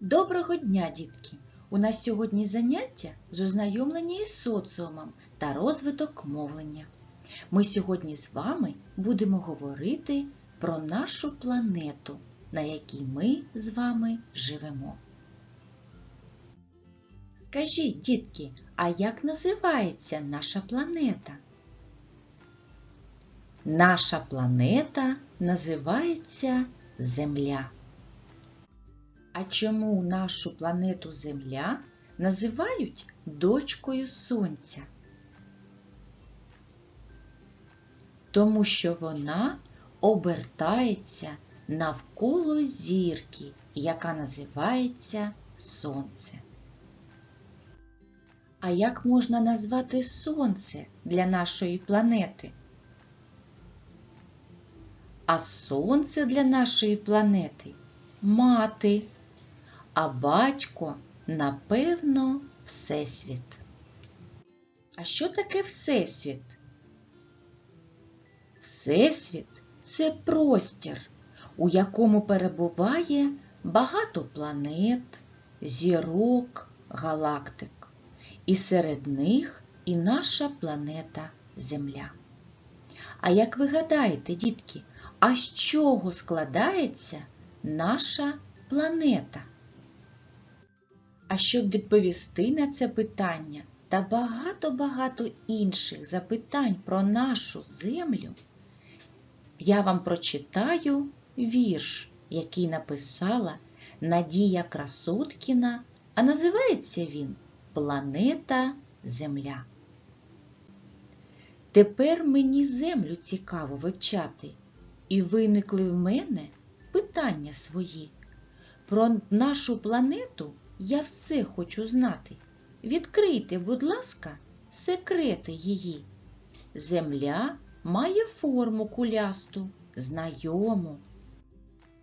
Доброго дня, дітки! У нас сьогодні заняття з ознайомлення із соціумом та розвиток мовлення. Ми сьогодні з вами будемо говорити про нашу планету, на якій ми з вами живемо. Скажіть, дітки, а як називається наша планета? Наша планета називається Земля. А чому нашу планету Земля називають дочкою Сонця? Тому що вона обертається навколо зірки, яка називається Сонце. А як можна назвати Сонце для нашої планети? А Сонце для нашої планети мати, а батько, напевно, Всесвіт. А що таке Всесвіт? Всесвіт це простір, у якому перебуває багато планет, зірок, галактик. І серед них і наша планета Земля. А як ви гадаєте, дітки, а з чого складається наша планета? А щоб відповісти на це питання та багато-багато інших запитань про нашу землю, я вам прочитаю вірш, який написала Надія Красоткіна, а називається він Планета Земля. Тепер мені землю цікаво вивчати, і виникли в мене питання свої. Про нашу планету я все хочу знати. Відкрийте, будь ласка, секрети її. Земля має форму кулясту, знайому.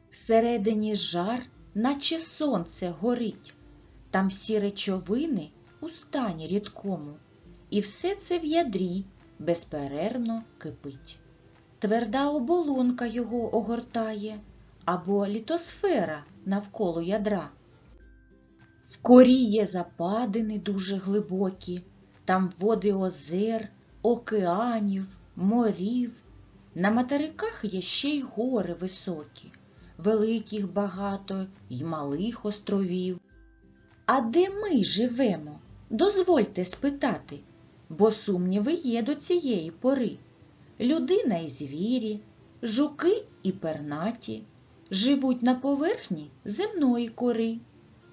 Всередині жар, наче сонце горить, там всі речовини у стані рідкому, і все це в ядрі безперервно кипить. Тверда оболонка його огортає, або літосфера навколо ядра. В корі є западини дуже глибокі, там води озер, океанів, морів. На материках є ще й гори високі, великих багато й малих островів. А де ми живемо? Дозвольте спитати, бо сумніви є до цієї пори. Людина і звірі, жуки і пернаті живуть на поверхні земної кори.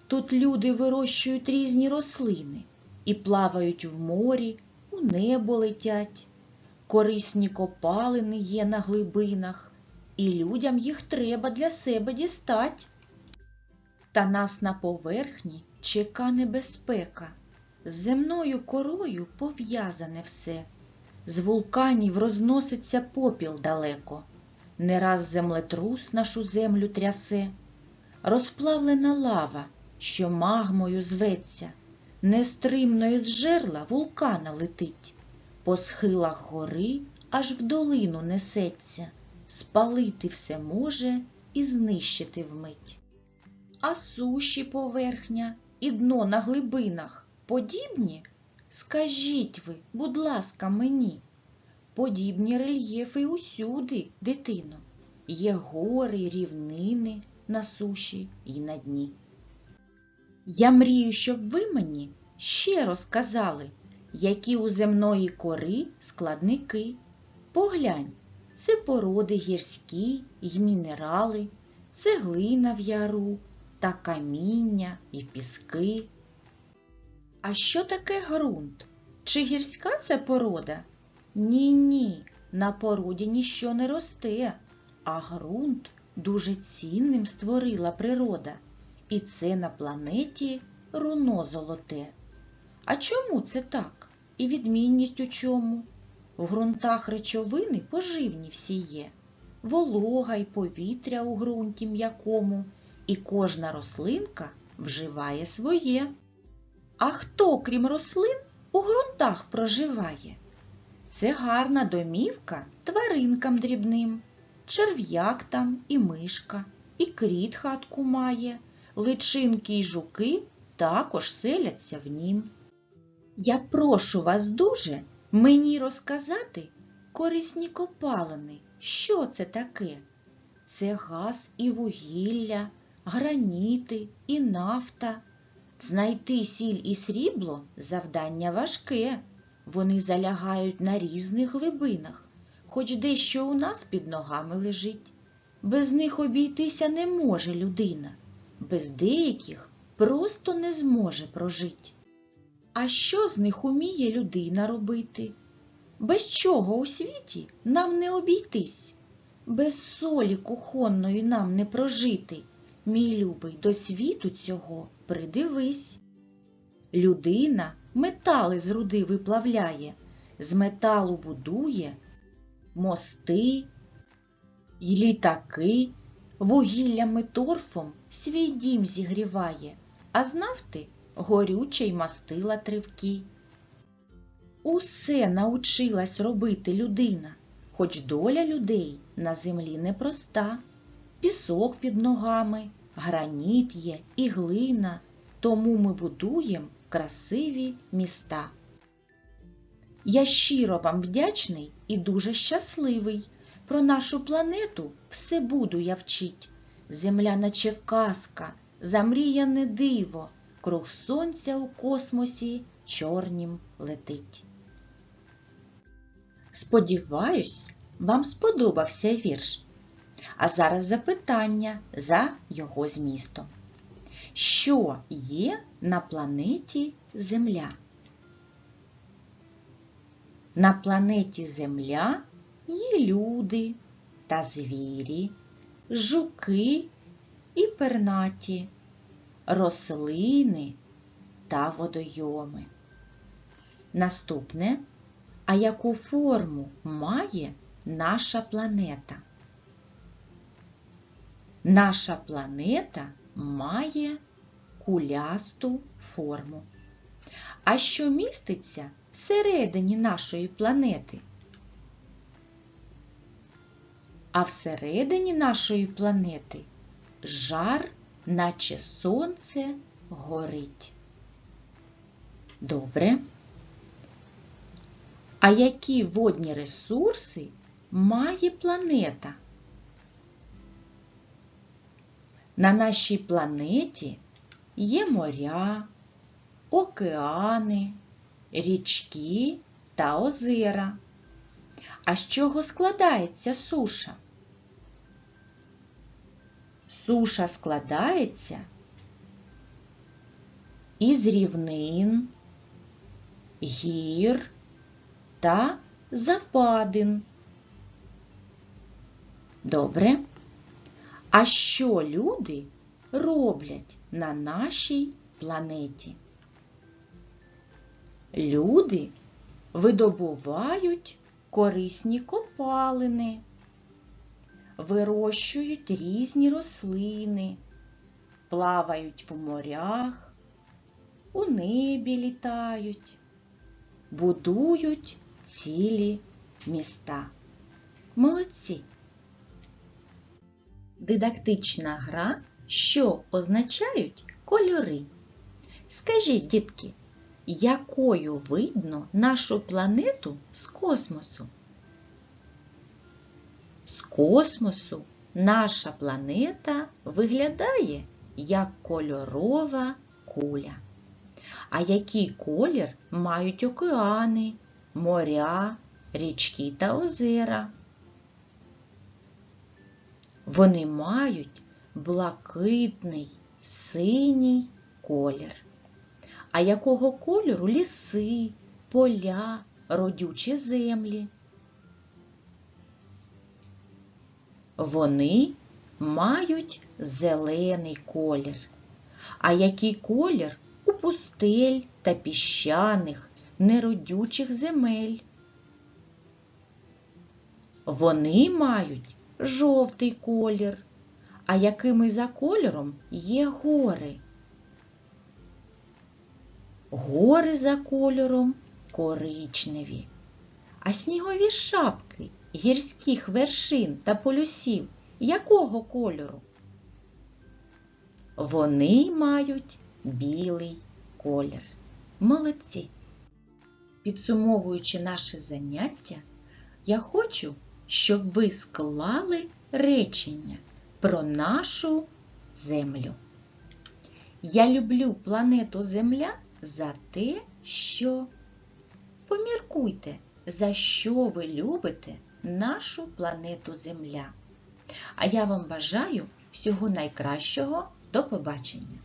Тут люди вирощують різні рослини і плавають в морі, у небо летять. Корисні копалини є на глибинах, і людям їх треба для себе дістать. Та нас на поверхні чека небезпека. З земною корою пов'язане все. З вулканів розноситься попіл далеко. Не раз землетрус нашу землю трясе, розплавлена лава, що магмою зветься, нестримно із жерла вулкана летить, по схилах гори аж в долину несеться, спалити все може і знищити вмить. А суші поверхня і дно на глибинах подібні? Скажіть ви, будь ласка, мені. Подібні рельєфи усюди, дитино. Є гори рівнини на суші й на дні. Я мрію, щоб ви мені ще розказали, які у земної кори складники. Поглянь, це породи гірські й мінерали, цеглина в яру та каміння й піски. А що таке ґрунт? Чи гірська це порода? Ні-ні, на породі ніщо не росте, а ґрунт дуже цінним створила природа, і це на планеті руно золоте. А чому це так? І відмінність у чому? В ґрунтах речовини поживні всі є, волога й повітря у ґрунті м'якому, і кожна рослинка вживає своє. А хто, крім рослин, у ґрунтах проживає? Це гарна домівка тваринкам дрібним, черв'як там і мишка, і кріт хатку має, личинки й жуки також селяться в нім. Я прошу вас дуже мені розказати корисні копалини. Що це таке? Це газ і вугілля, граніти і нафта. Знайти сіль і срібло завдання важке. Вони залягають на різних глибинах, хоч дещо у нас під ногами лежить. Без них обійтися не може людина, без деяких просто не зможе прожить. А що з них уміє людина робити? Без чого у світі нам не обійтись, без солі кухонної нам не прожити. Мій любий, до світу цього придивись. Людина метали з руди виплавляє, з металу будує мости й літаки, вугіллям і торфом свій дім зігріває, а з нафти горюче й мастила тривки. Усе научилась робити людина, хоч доля людей на землі непроста. Пісок під ногами, граніт є і глина, тому ми будуємо красиві міста. Я щиро вам вдячний і дуже щасливий. Про нашу планету все буду я вчить. Земля наче казка, замріяне диво, круг сонця у космосі чорнім летить. Сподіваюсь, вам сподобався вірш. А зараз запитання за його змістом. Що є на планеті Земля? На планеті Земля є люди та звірі, жуки і пернаті, рослини та водойоми. Наступне, а яку форму має наша планета? Наша планета має кулясту форму. А що міститься всередині нашої планети? А всередині нашої планети жар, наче сонце, горить. Добре. А які водні ресурси має планета? На нашій планеті є моря, океани, річки та озера. А з чого складається суша? Суша складається із рівнин, гір та западин. Добре. А що люди роблять на нашій планеті? Люди видобувають корисні копалини, вирощують різні рослини, плавають в морях, у небі літають, будують цілі міста. Молодці! Дидактична гра, що означають кольори. Скажіть, дітки, якою видно нашу планету з космосу? З космосу наша планета виглядає як кольорова куля. А який колір мають океани, моря, річки та озера? Вони мають блакитний синій колір. А якого кольору ліси, поля, родючі землі? Вони мають зелений колір. А який колір у пустель та піщаних, неродючих земель? Вони мають жовтий колір. А якими за кольором є гори? Гори за кольором коричневі, а снігові шапки гірських вершин та полюсів якого кольору? Вони мають білий колір. Молодці! Підсумовуючи наше заняття, я хочу, щоб ви склали речення про нашу Землю. Я люблю планету Земля за те, що поміркуйте, за що ви любите нашу планету Земля. А я вам бажаю всього найкращого. До побачення!